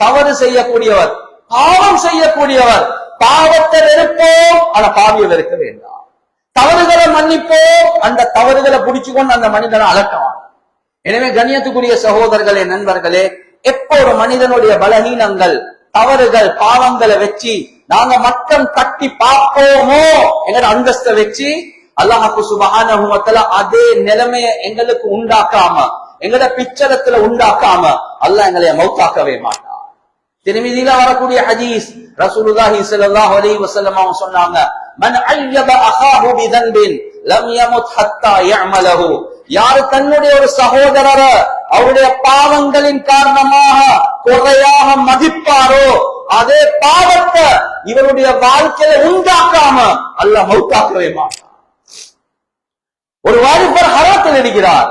தவறு செய்யக்கூடியவர் பாவம் செய்யக்கூடியவர். பாவத்தை வெறுப்போம். ஆனா பாவியை வெறுக்க வேண்டாம். தவறுகளை மன்னிப்போம். அந்த தவறுகளை பிடிச்சு கொண்டு அந்த மனிதனை அலட்டவான் எனவே கண்ணியத்துக்குரிய சகோதரர்களே நண்பர்களே எப்போ ஒரு மனிதனுடைய பலகீனங்கள் தவறுகள் பாவங்களை வச்சு நாங்க மட்டம் தட்டி பார்ப்போமோ எங்கட அந்தஸ்தை வச்சு அல்லாஹாக்கு சுபஹான அதே நிலைமைய எங்களுக்கு உண்டாக்காம எங்கட பிச்சரத்துல உண்டாக்காம அல்லாஹ் எங்களை மௌத்தாக்கவே மாட்டான். திருமதியில வரக்கூடிய ஹதீஸ் ரசூலுல்லாஹி ஸல்லல்லாஹு அலைஹி வஸல்லம் அவங்க சொன்னாங்க மன் அய்யப அஹாஹு பிதன்பின் லம் யமுத் ஹத்தா யஅமலஹு. யார் தன்னுடைய ஒரு சகோதரர அவருடைய பாவங்களின் காரணமாக குறையாக மதிப்பாரோ அதே பாவத்தை இவருடைய வாழ்க்கையில உண்டாக்காம அல்லாஹ் மௌத்தாக்கவே மாட்டார் ஒரு வாலிபர் ஹரத்தில் இருக்கிறார்.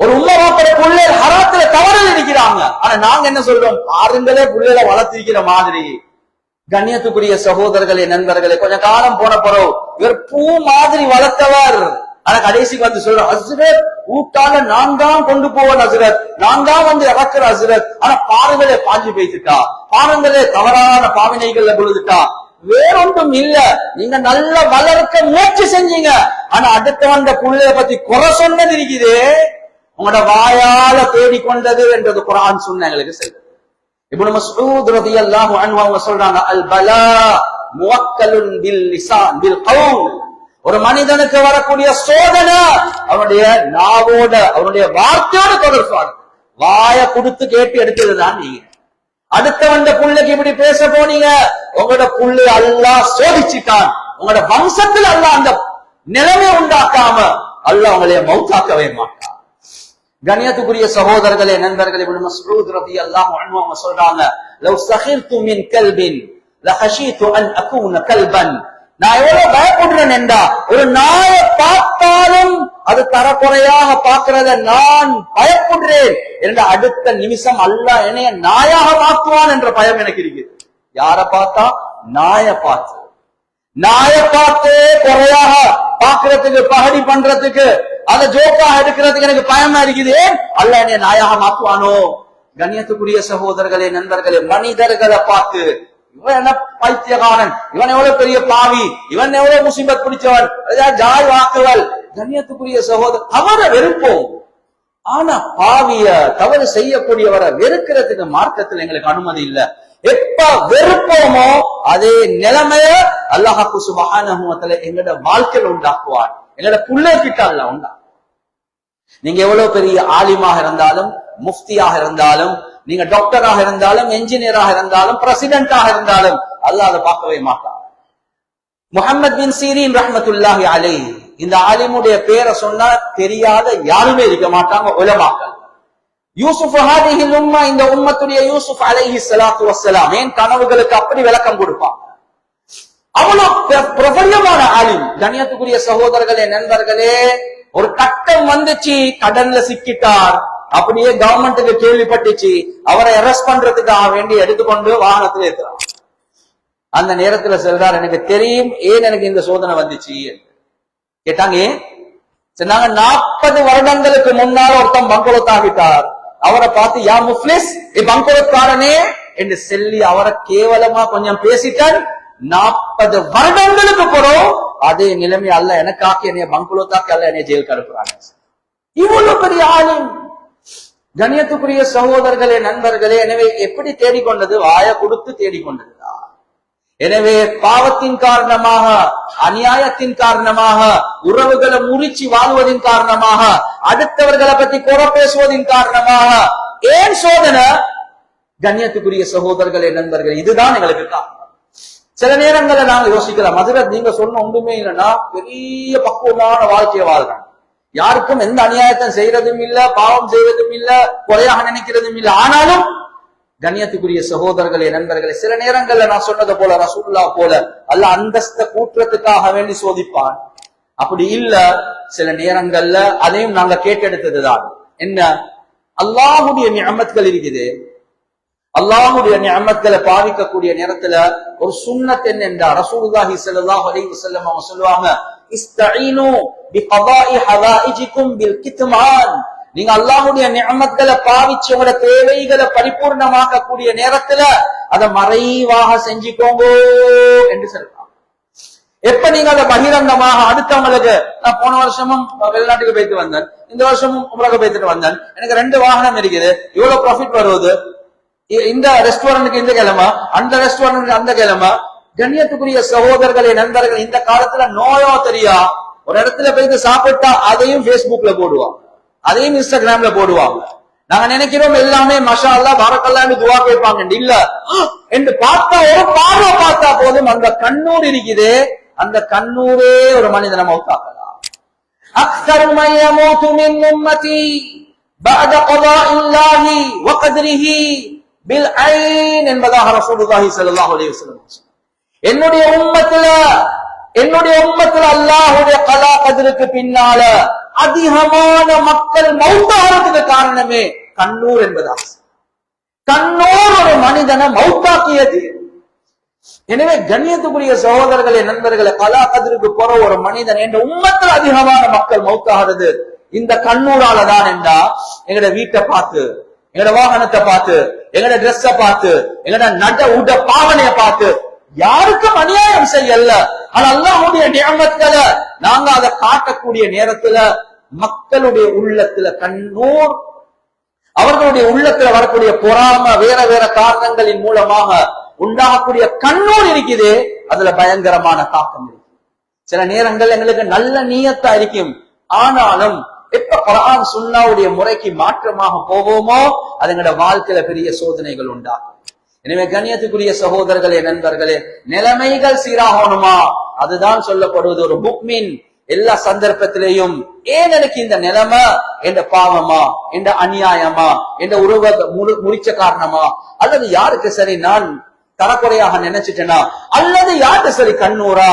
ஒரு உம்மா மாப்பிள்ள பிள்ளைகள் ஹராத்துல தவறில் இருக்கிறாங்க ஆனா நாங்க என்ன சொல்றோம்? பாருங்களே பிள்ளைகளை வளர்த்திருக்கிற மாதிரி. கண்ணியத்துக்குரிய சகோதரர்களே நண்பர்களே கொஞ்ச காலம் போன பிறகு இவர் பூ மாதிரி வளர்த்தவர். ஆனா கடைசிக்கு வந்து சொல்றோம் அசுரத் ஊட்டால நான் தான் கொண்டு போவேன் அசுரத் நான் தான் வந்து இறக்குற அசுரத் ஆனா பாருங்களே பாஞ்சு பேசிட்டா. பாருங்களே தவறான பாவினைகள்ல விழுதுட்டா வேறொன்றும் இல்ல. நீங்க நல்லா வளர்க்க முயற்சி செஞ்சீங்க. ஆனா அடுத்த வந்த புள்ளைய பத்தி குறை சொன்னது இருக்குதே. உங்களோட வாயால தேடிக்கொண்டது என்றது குரான் சொன்ன எங்களுக்கு செய்யும் இப்னு மஸ்ஊத் ரலியல்லாஹு அன்ஹு அவங்க சொல்றாங்க அல் பலா முவக்கலுன் பில் லிசான் பில் கவுல் ஒரு மனிதனுக்கு வரக்கூடிய சோதனை அவனுடைய நாவோட அவனுடைய வார்த்தையோட தொடர்பான வாய கொடுத்து கேட்டு எடுத்ததுதான் நீங்க. அடுத்த வந்த புள்ளைக்கு இப்படி பேச போனீங்க உங்களோட புள்ளு அல்லாஹ் சோதிச்சுட்டான். உங்களோட வம்சத்தில் அல்ல அந்த நிலைமை உண்டாக்காம அல்லாஹ் உங்களைய மௌத்தாக்கவே மாட்டான். கணியத்துக்குரிய சகோதரர்களே நண்பர்களே இப்னு மஸ்ஊத் ரலியல்லாஹு அன்ஹு அவங்க சொல்றாங்க லவ் சஹிர்து மின் கல்பின் லஹஷீது அன் அகூன கல்பன். நான் எவ்வளவு பயப்படுறேன் என்றா ஒரு நாயை பார்த்தாலும் அது தரக்குறையாக பார்க்கிறத நான் பயப்படுறேன். என்ற அடுத்த நிமிஷம் அல்லாஹ் என்னைய நாயாக மாற்றுவான் என்ற பயம் எனக்கு இருக்குது. யார பார்த்தா? நாய பார்த்து. நாய பார்த்தே குறையாக பாக்குறதுக்கு பகடி பண்றதுக்கு அதை ஜோக்கா எடுக்கிறதுக்கு எனக்கு பயமா இருக்குது. அல்ல என்னை நாயாக மாத்துவானோ கண்ணியத்துக்குரிய சகோதரர்களே நண்பர்களே மனிதர்களை பார்த்து. இவன் என்ன பைத்தியகாரன்? இவன் எவ்வளவு பெரிய பாவி? இவன் எவ்வளவு முசிபத் பிடிச்சவன்? ஜாய் வாக்குவல் கண்ணியத்துக்குரிய சகோதரர் அவரை வெறுப்போம். ஆனா பாவிய தவறு செய்யக்கூடியவரை வெறுக்கிறதுக்கு மார்க்கத்தில் எங்களுக்கு அனுமதி இல்ல. எப்ப வெறுப்போமோ அதே நிலைமைய அல்லாஹாக்கு சுபஹானஹுவத்துல எங்களோட வாழ்க்கையில உண்டாக்குவார். எங்களோட புள்ளக்கிட்ட அல்ல உண்டா? நீங்க எவ்வளவு பெரிய ஆலிமாக இருந்தாலும் முஃப்தியாக இருந்தாலும் நீங்க டாக்டராக இருந்தாலும் என்ஜினியராக இருந்தாலும் பிரசிடென்டாக இருந்தாலும் அல்லாஹ் அதை பார்க்கவே மாட்டார் முகமது பின் சீரின் ரஹமத்துல்லாஹி அலை இந்த ஆலிமுடைய பேரை சொன்னா தெரியாத யாருமே இருக்க மாட்டாங்க உலமாக்க யூசுப் உம்மா இந்த உம்மத்துடைய யூசுப் அலைஹி சலாத்து வசலாம் ஏன்? கனவுகளுக்கு அப்படி விளக்கம் கொடுப்பான். அவ்வளவு பிர- பிரபல்யமான ஆலிம். கண்ணியத்துக்குரிய சகோதரர்களே நண்பர்களே ஒரு கட்டம் வந்துச்சு கடன்ல சிக்கிட்டார். அப்படியே கவர்மெண்ட்டுக்கு கேள்விப்பட்டுச்சு. அவரை அரெஸ்ட் பண்றதுக்காக வேண்டி எடுத்துக்கொண்டு வாகனத்துல ஏத்துறான். அந்த நேரத்துல சொல்றார் எனக்கு தெரியும் ஏன் எனக்கு இந்த சோதனை வந்துச்சு? கேட்டாங்க சொன்னாங்க நாற்பது வருடங்களுக்கு முன்னால் ஒருத்தன் பங்குலத்தாகிட்டார் அவரை பார்த்து யா முஃப்லிஸ் பங்குலக்காரனே என்று சொல்லி அவரை கேவலமா கொஞ்சம் பேசிட்டார். நாற்பது வருடங்களுக்கு பிறகு அதே நிலைமை அல்ல எனக்காக்கி என்னைய பங்குலத்தாக்கி அல்ல என்னைய ஜெயிலுக்கு அனுப்புறாங்க. இவ்வளவு பெரிய ஆளும் கணியத்துக்குரிய சகோதரர்களே நண்பர்களே எனவே எப்படி தேடிக்கொண்டது? வாய கொடுத்து தேடிக்கொண்டதுதான். எனவே பாவத்தின் காரணமாக அநியாயத்தின் காரணமாக உறவுகளை முறிச்சு வாழ்வதின் காரணமாக அடுத்தவர்களை பத்தி குறை பேசுவதின் காரணமாக ஏன் சோதனை? கண்ணியத்துக்குரிய சகோதரர்களே நண்பர்களே இதுதான் எங்களுக்கு காரணம். சில நேரங்கள்ல நாங்க யோசிக்கலாம் மதுரை நீங்க சொன்ன ஒன்றுமே இல்லைன்னா பெரிய பக்குவமான வாழ்க்கையை வாழ்றாங்க யாருக்கும் எந்த அநியாயத்தை செய்யறதும் இல்ல பாவம் செய்வதும் இல்ல குறையாக நினைக்கிறதும் இல்ல. ஆனாலும் கண்ணியத்துக்குரிய சகோதரர்களே நண்பர்களே சில நேரங்கள்ல நான் சொன்னது போல ரசூல்லா போல அல்ல அந்தஸ்த கூற்றத்துக்காக வேண்டி சோதிப்பான். அப்படி இல்ல சில நேரங்கள்ல அதையும் நாங்க கேட்டெடுத்ததுதான். என்ன? அல்லாஹுடைய நியமத்கள் இருக்குது. அல்லாஹுடைய நியமத்களை பாவிக்கக்கூடிய நேரத்துல ஒரு சுன்னத் என்னென்றா ரசூலுல்லாஹி ஸல்லல்லாஹு அலைஹி வஸல்லம் அவங்க சொல்லுவாங்க இஸ்தஈனு பிகதாஇ ஹவாயிஜிக்கும் பில் கித்மான். நீங்க அல்லாஹுடைய நியமத்களை பாவிச்சு உங்களோட தேவைகளை பரிபூர்ணமாக்கக்கூடிய நேரத்துல அதை மறைவாக செஞ்சுக்கோங்க என்று சொல்றாங்க எப்ப நீங்க அதை பகிரங்கமாக அடுத்தவங்களுக்கு நான் போன வருஷமும் வெளிநாட்டுக்கு போயிட்டு வந்தேன். இந்த வருஷமும் உங்களுக்கு போயிட்டு வந்தேன். எனக்கு ரெண்டு வாகனம் இருக்குது. இவ்வளவு ப்ராஃபிட் வருவது? இந்த ரெஸ்டாரண்ட்டுக்கு இந்த கிழமை அந்த ரெஸ்டாரண்ட்டுக்கு அந்த கிழமை. கண்ணியத்துக்குரிய சகோதரர்களே நண்பர்கள் இந்த காலத்துல நோயோ தெரியா? ஒரு இடத்துல போயிட்டு சாப்பிட்டா அதையும் பேஸ்புக்ல போடுவான். அதையும் இன்ஸ்டாகிராம்ல போடுவாங்க நாங்க நினைக்கிறோம் எல்லாமே மஷா அல்லா வரக்கல்லான்னு துவா கேட்பாங்க இல்ல என்று பார்த்தா ஒரு பார்வை பார்த்தா போதும் அந்த கண்ணூர் இருக்குது அந்த கண்ணூரே ஒரு மனிதனை மௌத்தாக்கலாம் أكثر من يموت من أمتي بعد قضاء الله وقدره بالعين என்பதாக ரசூலுல்லாஹி ஸல்லல்லாஹு அலைஹி வஸல்லம் என்னுடைய உம்மத்துல என்னுடைய உம்மத்துல அல்லாஹ்வுடைய கலா கதிருக்கு பின்னால அதிகமான மக்கள் மௌத்தாகிறதுக்கு காரணமே கண்ணூர் என்பதா கண்ணூர் ஒரு மனிதனை மௌத்தாக்கியது. எனவே கண்ணியத்துக்குரிய சகோதரர்களே நண்பர்களை கலா கதிருக்கு போற ஒரு மனிதன் என்ற உம்மத்தில் அதிகமான மக்கள் மௌத்தாகிறது. இந்த கண்ணூரால தான் என்றா எங்கட வீட்டை பார்த்து எங்கட வாகனத்தை பார்த்து எங்கட ட்ரெஸ்ஸ பார்த்து எங்கட நட உட பாவனைய பார்த்து யாருக்கும் அநியாயம் செய்யல. ஆனா அல்லாஹ்வுடைய நியமத்துல நாங்க அதை காட்டக்கூடிய நேரத்துல மக்களுடைய உள்ளத்துல கண்ணூர் அவர்களுடைய உள்ளத்துல வரக்கூடிய பொறாம வேற வேற காரணங்களின் மூலமாக உண்டாகக்கூடிய கண்ணூர் இருக்குது. அதுல பயங்கரமான தாக்கம் இருக்கு. சில நேரங்கள் எங்களுக்கு நல்ல நீயத்தா இருக்கும். ஆனாலும் எப்ப குரான் சுண்ணாவுடைய முறைக்கு மாற்றமாக போவோமோ அது எங்களோட வாழ்க்கையில பெரிய சோதனைகள் உண்டாகும். எனவே கண்ணியத்துக்குரிய சகோதரர்களே நண்பர்களே நிலைமைகள் சீராகணுமா? அதுதான் சொல்லப்படுவது ஒரு முக்மின் எல்லா சந்தர்ப்பத்திலையும் ஏன் எனக்கு இந்த நிலைமை? என்ற பாவமா? என்ற அநியாயமா? என்ற உருவ முடிச்ச காரணமா? அல்லது யாருக்கு சரி? நான் தரக்குறையாக நினைச்சிட்டேனா? அல்லது யாருக்கு சரி? கண்ணூரா?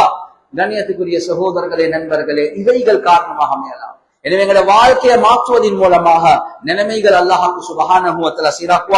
கண்ணியத்துக்குரிய சகோதரர்களே நண்பர்களே இவைகள் காரணமாக அமையலாம். எனவே எங்களை வாழ்க்கையை மாற்றுவதன் மூலமாக நிலைமைகள் அல்லாஹாக்கு சுபகான சீராக்குவா